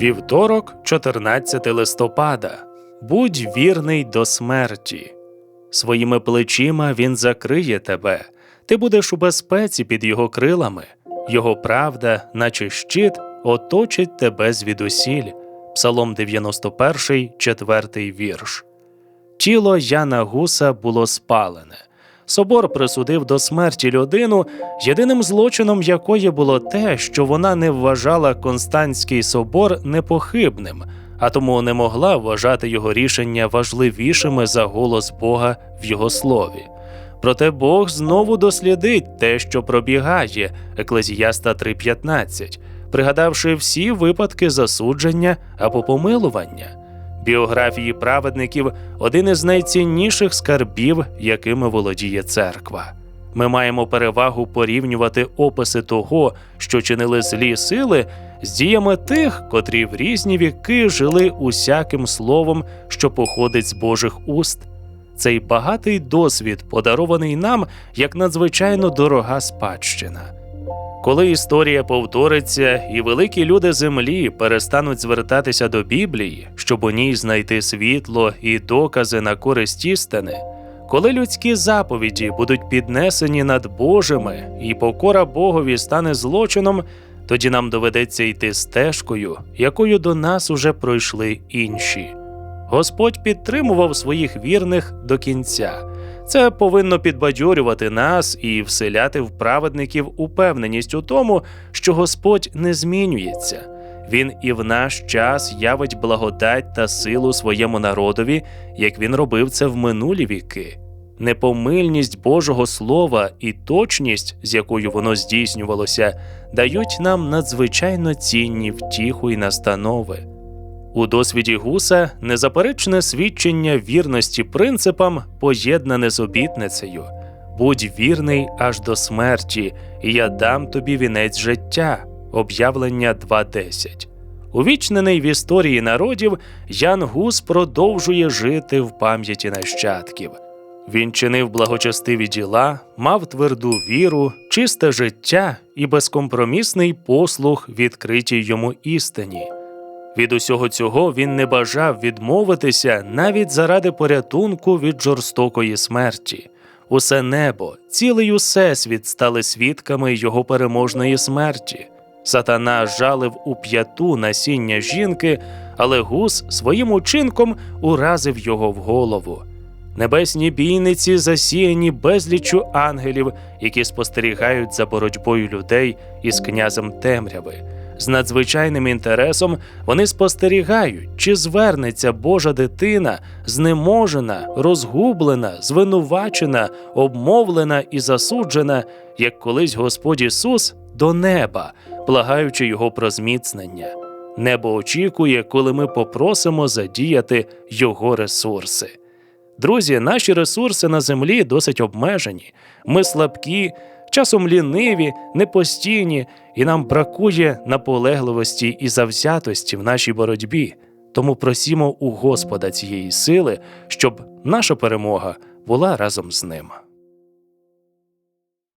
Вівторок, 14 листопада. Будь вірний до смерті. Своїми плечима він закриє тебе. Ти будеш у безпеці під його крилами. Його правда, наче щит, оточить тебе звідусіль. Псалом 91, 4 вірш. Тіло Яна Гуса було спалене. Собор присудив до смерті людину, єдиним злочином якої було те, що вона не вважала Константський собор непохибним, а тому не могла вважати його рішення важливішими за голос Бога в його слові. Проте Бог знову дослідить те, що пробігає, Еклезіаста 3.15, пригадавши всі випадки засудження або помилування. Біографії праведників один із найцінніших скарбів, якими володіє церква. Ми маємо перевагу порівнювати описи того, що чинили злі сили, з діями тих, котрі в різні віки жили усяким словом, що походить з Божих уст. Цей багатий досвід подарований нам як надзвичайно дорога спадщина. Коли історія повториться, і великі люди землі перестануть звертатися до Біблії, щоб у ній знайти світло і докази на користь істини, коли людські заповіді будуть піднесені над Божими, і покора Богові стане злочином, тоді нам доведеться йти стежкою, якою до нас уже пройшли інші. Господь підтримував своїх вірних до кінця. Це повинно підбадьорювати нас і вселяти в праведників упевненість у тому, що Господь не змінюється. Він і в наш час явить благодать та силу своєму народові, як він робив це в минулі віки. Непомильність Божого Слова і точність, з якою воно здійснювалося, дають нам надзвичайно цінні втіху і настанови. У досвіді гуса незаперечне свідчення вірності принципам поєднане з обітницею будь вірний аж до смерті, і я дам тобі вінець життя. Об'явлення 2.10. Увічнений в історії народів, Ян Гус продовжує жити в пам'яті нащадків. Він чинив благочестиві діла, мав тверду віру, чисте життя і безкомпромісний послуг відкритій йому істині. Від усього цього він не бажав відмовитися навіть заради порятунку від жорстокої смерті. Усе небо, цілий усесвіт стали свідками його переможної смерті. Сатана жалив у п'яту насіння жінки, але гус своїм учинком уразив його в голову. Небесні бійниці засіяні безліччю ангелів, які спостерігають за боротьбою людей із князем темряви. З надзвичайним інтересом вони спостерігають, чи звернеться Божа дитина, знеможена, розгублена, звинувачена, обмовлена і засуджена, як колись Господь Ісус до неба, благаючи Його про зміцнення. Небо очікує, коли ми попросимо задіяти Його ресурси. Друзі, наші ресурси на землі досить обмежені. Ми слабкі, часом ліниві, непостійні, і нам бракує наполегливості і завзятості в нашій боротьбі. Тому просімо у Господа цієї сили, щоб наша перемога була разом з ним.